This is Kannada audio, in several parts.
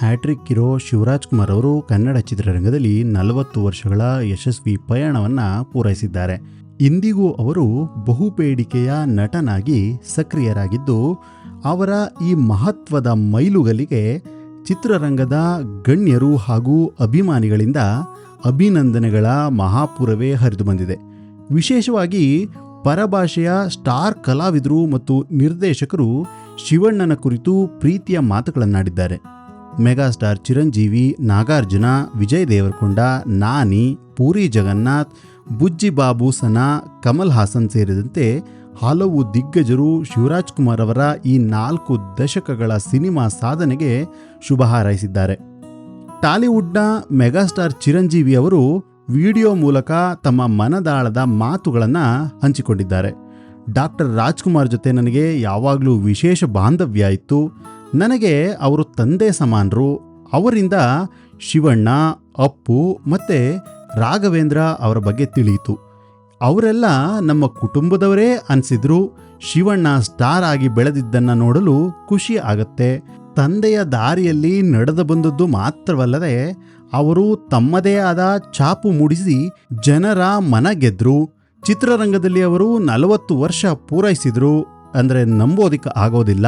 ಹ್ಯಾಟ್ರಿಕ್ ಇರೋ ಶಿವರಾಜ್ ಕುಮಾರ್ ಅವರು ಕನ್ನಡ ಚಿತ್ರರಂಗದಲ್ಲಿ ನಲವತ್ತು ವರ್ಷಗಳ ಯಶಸ್ವಿ ಪಯಣವನ್ನು ಪೂರೈಸಿದ್ದಾರೆ. ಇಂದಿಗೂ ಅವರು ಬಹುಬೇಡಿಕೆಯ ನಟನಾಗಿ ಸಕ್ರಿಯರಾಗಿದ್ದು, ಅವರ ಈ ಮಹತ್ವದ ಮೈಲುಗಲಿಗೆ ಚಿತ್ರರಂಗದ ಗಣ್ಯರು ಹಾಗೂ ಅಭಿಮಾನಿಗಳಿಂದ ಅಭಿನಂದನೆಗಳ ಮಹಾಪುರವೇ ಹರಿದು ಬಂದಿದೆ. ವಿಶೇಷವಾಗಿ ಪರಭಾಷೆಯ ಸ್ಟಾರ್ ಕಲಾವಿದರು ಮತ್ತು ನಿರ್ದೇಶಕರು ಶಿವಣ್ಣನ ಕುರಿತು ಪ್ರೀತಿಯ ಮಾತುಗಳನ್ನಾಡಿದ್ದಾರೆ. ಮೆಗಾಸ್ಟಾರ್ ಚಿರಂಜೀವಿ, ನಾಗಾರ್ಜುನ, ವಿಜಯ್ ದೇವರಕೊಂಡ, ನಾನಿ, ಪೂರಿ ಜಗನ್ನಾಥ್, ಬುಜ್ಜಿ ಬಾಬು ಸನಾ, ಕಮಲ್ ಹಾಸನ್ ಸೇರಿದಂತೆ ಹಲವು ದಿಗ್ಗಜರು ಶಿವರಾಜ್ ಕುಮಾರ್ ಅವರ ಈ ನಾಲ್ಕು ದಶಕಗಳ ಸಿನಿಮಾ ಸಾಧನೆಗೆ ಶುಭ ಹಾರೈಸಿದ್ದಾರೆ. ಟಾಲಿವುಡ್ನ ಮೆಗಾಸ್ಟಾರ್ ಚಿರಂಜೀವಿ ಅವರು ವಿಡಿಯೋ ಮೂಲಕ ತಮ್ಮ ಮನದಾಳದ ಮಾತುಗಳನ್ನು ಹಂಚಿಕೊಂಡಿದ್ದಾರೆ. ಡಾಕ್ಟರ್ ರಾಜ್ಕುಮಾರ್ ಜೊತೆ ನನಗೆ ಯಾವಾಗಲೂ ವಿಶೇಷ ಬಾಂಧವ್ಯ ಇತ್ತು. ನನಗೆ ಅವರು ತಂದೆ ಸಮಾನರು, ಅವರಿಂದ ಶಿವಣ್ಣ, ಅಪ್ಪು ಮತ್ತು ರಾಘವೇಂದ್ರ ಅವರ ಬಗ್ಗೆ ತಿಳಿಯಿತು. ಅವರೆಲ್ಲ ನಮ್ಮ ಕುಟುಂಬದವರೇ ಅನಿಸಿದ್ರು, ಶಿವಣ್ಣ ಸ್ಟಾರ್ ಆಗಿ ಬೆಳೆದಿದ್ದನ್ನು ನೋಡಲು ಖುಷಿ ಆಗತ್ತೆ. ತಂದೆಯ ದಾರಿಯಲ್ಲಿ ನಡೆದು ಬಂದದ್ದು ಮಾತ್ರವಲ್ಲದೆ, ಅವರು ತಮ್ಮದೇ ಆದ ಛಾಪು ಮೂಡಿಸಿ ಜನರ ಮನ ಗೆದ್ರು. ಚಿತ್ರರಂಗದಲ್ಲಿ ಅವರು ನಲವತ್ತು ವರ್ಷ ಪೂರೈಸಿದ್ರು, ಅಂದರೆ ನಂಬೋದಿಕ್ಕೆ ಆಗೋದಿಲ್ಲ.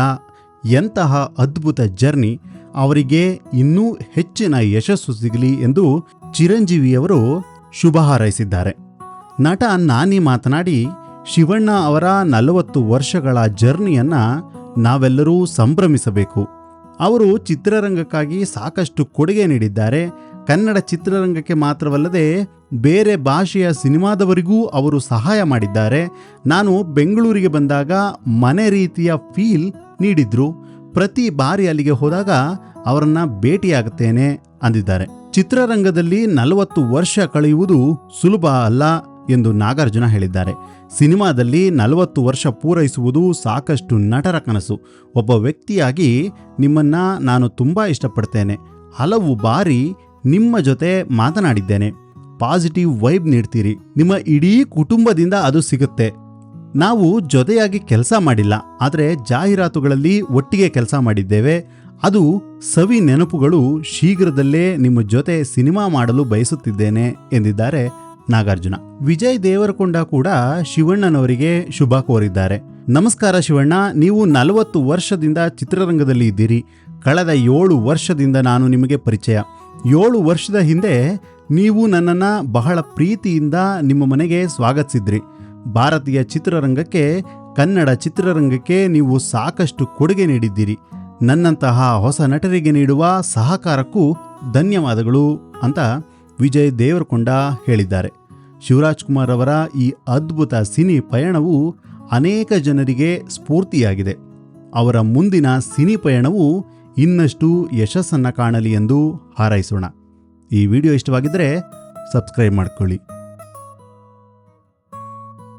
ಎಂತಹ ಅದ್ಭುತ ಜರ್ನಿ ಅವರಿಗೆ ಇನ್ನೂ ಹೆಚ್ಚಿನ ಯಶಸ್ಸು ಸಿಗಲಿ ಎಂದು ಚಿರಂಜೀವಿಯವರು ಶುಭ ಹಾರೈಸಿದ್ದಾರೆ. ನಟ ನಾನಿ ಮಾತನಾಡಿ, ಶಿವಣ್ಣ ಅವರ ನಲವತ್ತು ವರ್ಷಗಳ ಜರ್ನಿಯನ್ನ ನಾವೆಲ್ಲರೂ ಸಂಭ್ರಮಿಸಬೇಕು. ಅವರು ಚಿತ್ರರಂಗಕ್ಕಾಗಿ ಸಾಕಷ್ಟು ಕೊಡುಗೆ ನೀಡಿದ್ದಾರೆ. ಕನ್ನಡ ಚಿತ್ರರಂಗಕ್ಕೆ ಮಾತ್ರವಲ್ಲದೆ ಬೇರೆ ಭಾಷೆಯ ಸಿನಿಮಾದವರಿಗೂ ಅವರು ಸಹಾಯ ಮಾಡಿದ್ದಾರೆ. ನಾನು ಬೆಂಗಳೂರಿಗೆ ಬಂದಾಗ ಮನೆ ರೀತಿಯ ಫೀಲ್ ನೀಡಿದ್ರು, ಪ್ರತಿ ಬಾರಿ ಅಲ್ಲಿಗೆ ಹೋದಾಗ ಅವರನ್ನ ಭೇಟಿಯಾಗುತ್ತೇನೆ ಅಂದಿದ್ದಾರೆ. ಚಿತ್ರರಂಗದಲ್ಲಿ ನಲವತ್ತು ವರ್ಷ ಕಳೆಯುವುದು ಸುಲಭ ಅಲ್ಲ ಎಂದು ನಾಗಾರ್ಜುನ ಹೇಳಿದ್ದಾರೆ. ಸಿನಿಮಾದಲ್ಲಿ ನಲವತ್ತು ವರ್ಷ ಪೂರೈಸುವುದು ಸಾಕಷ್ಟು ನಟರ ಕನಸು. ಒಬ್ಬ ವ್ಯಕ್ತಿಯಾಗಿ ನಿಮ್ಮನ್ನ ನಾನು ತುಂಬ ಇಷ್ಟಪಡ್ತೇನೆ. ಹಲವು ಬಾರಿ ನಿಮ್ಮ ಜೊತೆ ಮಾತನಾಡಿದ್ದೇನೆ. ಪಾಸಿಟಿವ್ ವೈಬ್ ನೀಡ್ತೀರಿ. ನಿಮ್ಮ ಇಡೀ ಕುಟುಂಬದಿಂದ ಅದು ಸಿಗುತ್ತೆ. ನಾವು ಜೊತೆಯಾಗಿ ಕೆಲಸ ಮಾಡಿಲ್ಲ, ಆದರೆ ಜಾಹೀರಾತುಗಳಲ್ಲಿ ಒಟ್ಟಿಗೆ ಕೆಲಸ ಮಾಡಿದ್ದೇವೆ. ಅದು ಸವಿ ನೆನಪುಗಳು ಶೀಘ್ರದಲ್ಲೇ ನಿಮ್ಮ ಜೊತೆ ಸಿನಿಮಾ ಮಾಡಲು ಬಯಸುತ್ತಿದ್ದೇನೆ ಎಂದಿದ್ದಾರೆ ನಾಗಾರ್ಜುನ. ವಿಜಯ್ ದೇವರಕೊಂಡ ಕೂಡ ಶಿವಣ್ಣನವರಿಗೆ ಶುಭ ಕೋರಿದ್ದಾರೆ. ನಮಸ್ಕಾರ ಶಿವಣ್ಣ, ನೀವು ನಲವತ್ತು ವರ್ಷದಿಂದ ಚಿತ್ರರಂಗದಲ್ಲಿ ಇದ್ದೀರಿ. ಕಳೆದ ಏಳು ವರ್ಷದಿಂದ ನಾನು ನಿಮಗೆ ಪರಿಚಯ. ಏಳು ವರ್ಷದ ಹಿಂದೆ ನೀವು ನನ್ನನ್ನು ಬಹಳ ಪ್ರೀತಿಯಿಂದ ನಿಮ್ಮ ಮನೆಗೆ ಸ್ವಾಗತಿಸಿದ್ರಿ. ಭಾರತೀಯ ಚಿತ್ರರಂಗಕ್ಕೆ, ಕನ್ನಡ ಚಿತ್ರರಂಗಕ್ಕೆ ನೀವು ಸಾಕಷ್ಟು ಕೊಡುಗೆ ನೀಡಿದ್ದೀರಿ. ನನ್ನಂತಹ ಹೊಸ ನಟರಿಗೆ ನೀಡುವ ಸಹಕಾರಕ್ಕೂ ಧನ್ಯವಾದಗಳು ಅಂತ ವಿಜಯ್ ದೇವರಕೊಂಡ ಹೇಳಿದ್ದಾರೆ. ಶಿವರಾಜ್ ಕುಮಾರ್ ಅವರ ಈ ಅದ್ಭುತ ಸಿನಿ ಪಯಣವು ಅನೇಕ ಜನರಿಗೆ ಸ್ಫೂರ್ತಿಯಾಗಿದೆ. ಅವರ ಮುಂದಿನ ಸಿನಿ ಪಯಣವು ಇನ್ನಷ್ಟು ಯಶಸ್ಸನ್ನು ಕಾಣಲಿ ಎಂದು ಹಾರೈಸೋಣ. ಈ ವಿಡಿಯೋ ಇಷ್ಟವಾಗಿದ್ದರೆ ಸಬ್ಸ್ಕ್ರೈಬ್ ಮಾಡ್ಕೊಳ್ಳಿ.